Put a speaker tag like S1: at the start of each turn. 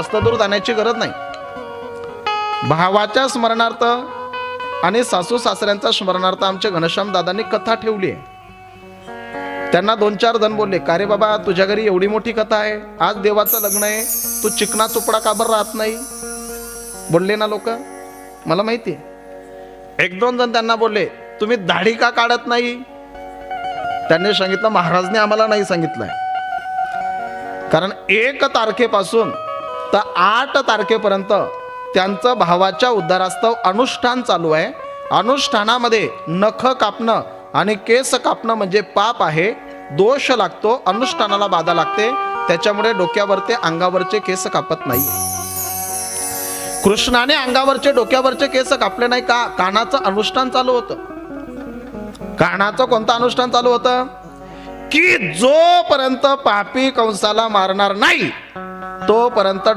S1: जास्त जाण्याची गरज नाही. भावाच्या स्मरणार्थ आणि सासू सासऱ्यांचा स्मरणार्थ आमच्या घनश्याम दादांनी कथा ठेवली आहे. त्यांना दोन चार जण बोलले का रे बाबा तुझ्या घरी एवढी मोठी कथा आहे? आज देवाचं लग्न आहे. तू चिकना चुपडा का बरं राहत नाही? बोलले ना लोक मला माहिती आहे. एक दोन जण त्यांना बोलले तुम्ही दाढी का काढत नाही? त्यांनी सांगितलं महाराजने आम्हाला नाही सांगितलंय. कारण एक तारखेपासून तर आठ तारखेपर्यंत त्यांचं भावाच्या उद्धारास्तव अनुष्ठान चालू आहे. अनुष्ठानामध्ये नख कापणं आणि केस कापणं म्हणजे पाप आहे. दोष लागतो अनुष्ठानाला बाधा लागते. त्याच्यामुळे डोक्यावरचे अंगावरचे केस कापत नाही. कृष्णाने अंगावरचे डोक्यावरचे केस कापले नाही का? कानाचं अनुष्ठान चालू होतं. कानाचं कोणतं अनुष्ठान चालू होतं? की जोपर्यंत पापी कंसाला मारणार नाही तोपर्यंत डो-